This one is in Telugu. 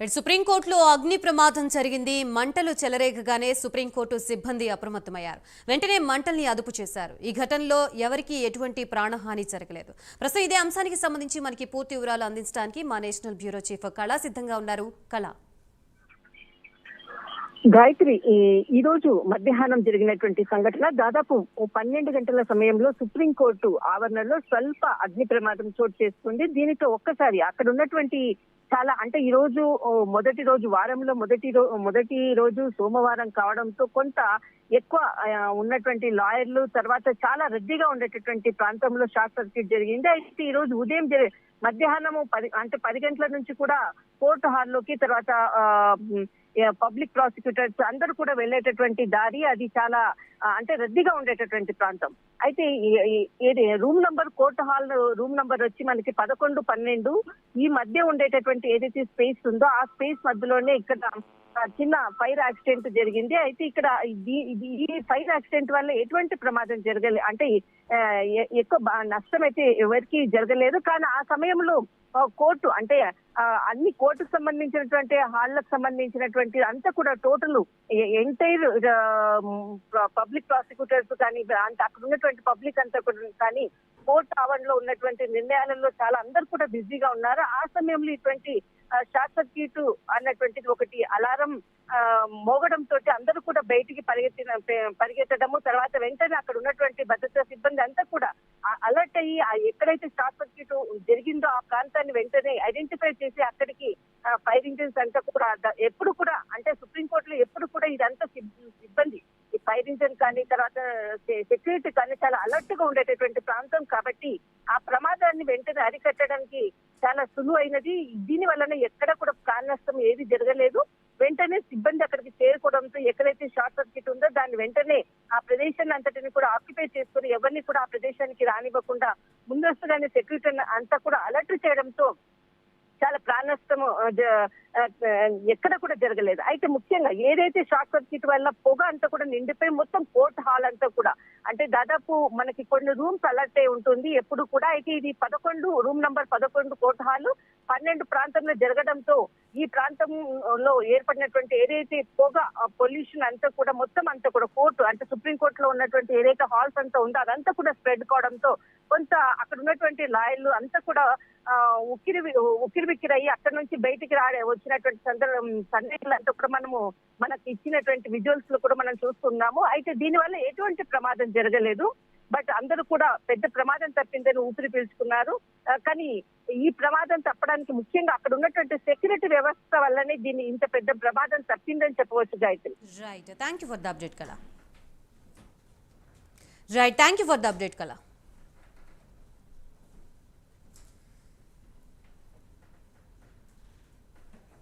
సుప్రీంకోర్టులో అగ్ని ప్రమాదం జరిగింది. మంటలు చెలరేగగానే సుప్రీంకోర్టు సిబ్బంది అప్రమత్తమయ్యారు. వెంటనే మంటల్ని అదుపు చేశారు. ఈ ఘటనలో ఎవరికీ ఎటువంటి ప్రాణహాని జరగలేదు. ప్రస్తుతం ఇదే అంశానికి సంబంధించి మనకి పూర్తి వివరాలు అందించడానికి మా నేషనల్ బ్యూరో చీఫ్ కళా సిద్ధంగా ఉన్నారు. కళ. గాయత్రి ఈ రోజు మధ్యాహ్నం జరిగినటువంటి సంఘటన దాదాపు ఓ పన్నెండు గంటల సమయంలో సుప్రీంకోర్టు ఆవరణలో స్వల్ప అగ్ని ప్రమాదం చోటు చేసుకుంది. దీనితో ఒక్కసారి అక్కడ ఉన్నటువంటి చాలా అంటే ఈ రోజు మొదటి రోజు వారంలో మొదటి మొదటి రోజు సోమవారం కావడంతో కొంత ఎక్కువ ఉన్నటువంటి లాయర్లు తర్వాత చాలా రద్దీగా ఉండేటటువంటి ప్రాంతంలో షార్ట్ సర్క్యూట్ జరిగింది. అయితే ఈ రోజు ఉదయం మధ్యాహ్నము పది అంటే పది గంటల నుంచి కూడా కోర్టు హాల్లోకి తర్వాత పబ్లిక్ ప్రాసిక్యూటర్స్ అందరూ కూడా వెళ్ళేటటువంటి దారి అది చాలా అంటే రద్దీగా ఉండేటటువంటి ప్రాంతం. అయితే ఏది room number court hall room number వచ్చి మనకి పదకొండు పన్నెండు ఈ మధ్య ఉండేటటువంటి ఏదైతే స్పేస్ ఉందో ఆ స్పేస్ మధ్యలోనే ఇక్కడ చిన్న ఫైర్ యాక్సిడెంట్ జరిగింది. అయితే ఇక్కడ ఇది- ఈ ఫైర్ యాక్సిడెంట్ వల్ల ఎటువంటి ప్రమాదం జరగలేదు అంటే ఎక్కువ నష్టం అయితే ఎవరికి జరగలేదు. కానీ ఆ సమయంలో కోర్టు అంటే అన్ని కోర్టుకు సంబంధించినటువంటి హాళ్ళకు సంబంధించినటువంటి అంతా కూడా టోటల్ ఎంటైర్ పబ్లిక్ ప్రాసిక్యూటర్స్ కానీ అంటే అక్కడ ఉన్నటువంటి పబ్లిక్ అంతా కూడా కానీ కోర్టు ఆవరణలో ఉన్నటువంటి నిర్ణయాలలో చాలా అందరు కూడా బిజీగా ఉన్నారు. ఆ సమయంలో ఇటువంటి షార్ట్ సర్క్యూట్ అన్నటువంటిది ఒకటి అలారం మోగడంతో అందరూ కూడా బయటికి పరిగెత్తిన పరిగెత్తడము తర్వాత వెంటనే అక్కడ ఉన్నటువంటి భద్రతా సిబ్బంది అంతా కూడా అలర్ట్ అయ్యి ఆ ఎక్కడైతే షార్ట్ సర్క్యూట్ జరిగిందో ఆ ప్రాంతాన్ని వెంటనే ఐడెంటిఫై చేసి అక్కడికి ఫైర్ ఇంజిన్స్ అంతా కూడా ఎప్పుడు కూడా అంటే సుప్రీంకోర్టులో ఎప్పుడు కూడా ఇదంతా సిబ్బంది. ఈ ఫైర్ ఇంజిన్ కానీ తర్వాత సెక్యూరిటీ కానీ చాలా అలర్ట్గా ఉండేటటువంటి ప్రాంతం కాబట్టి ఆ ప్రమాదాన్ని వెంటనే అరికట్టడానికి చాలా సులువు అయినది. దీని వలన ఎక్కడ కూడా ప్రాణ నష్టం ఏది జరగలేదు. వెంటనే సిబ్బంది అక్కడికి చేరుకోవడంతో ఎక్కడైతే షార్ట్ సర్క్యూట్ ఉందో దాన్ని వెంటనే ఆ ప్రదేశాన్ని అంతటిని కూడా ఆక్యుపై చేసుకుని ఎవరిని కూడా ఆ ప్రదేశానికి రానివ్వకుండా ముందస్తుగానే సెక్యూరిటీ అంతా కూడా అలర్ట్ చేయడంతో చాలా ప్రాణ నష్టము ఎక్కడ కూడా జరగలేదు. అయితే ముఖ్యంగా ఏదైతే షార్ట్ సర్క్యూట్ వల్ల పొగ అంతా కూడా నిండిపోయి మొత్తం కోర్ట్ హాల్ అంతా కూడా అంటే దాదాపు మనకి కొన్ని రూమ్స్ అలర్ట్ అయి ఉంటుంది. ఎప్పుడు కూడా అయితే ఇది పదకొండు రూమ్ నంబర్ పదకొండు కోర్టు హాల్ పన్నెండు ప్రాంతంలో జరగడంతో ఈ ప్రాంతంలో ఏర్పడినటువంటి ఏదైతే పొగ పొల్యూషన్ అంతా కూడా మొత్తం అంతా కూడా కోర్టు అంటే సుప్రీం కోర్టులో ఉన్నటువంటి ఏదైతే హాల్స్ అంతా ఉందో అదంతా కూడా స్ప్రెడ్ కావడంతో కొంత అక్కడ ఉన్నటువంటి లాయర్లు అంతా కూడా ఉక్కిరి ఉక్కిరి బిక్కిరయ్యి అక్కడ నుంచి బయటికి రాడే వచ్చినటువంటి సందర్భం సందేహాలు అంతా కూడా మనము మనకి ఇచ్చినటువంటి విజువల్స్లో కూడా మనం చూస్తున్నాము. అయితే దీని వల్ల ఎటువంటి ప్రమాదం జరగలేదు. బట్ అందరూ కూడా పెద్ద ప్రమాదం తప్పిందని ఊపిరి పీల్చుకున్నారు. కానీ ఈ ప్రమాదం తప్పడానికి ముఖ్యంగా అక్కడ ఉన్నటువంటి సెక్యూరిటీ వ్యవస్థ వల్లనే దీన్ని ఇంత పెద్ద ప్రమాదం తప్పిందని చెప్పవచ్చు Gayatri. Right thank you for the update Kala right thank you for the update Kala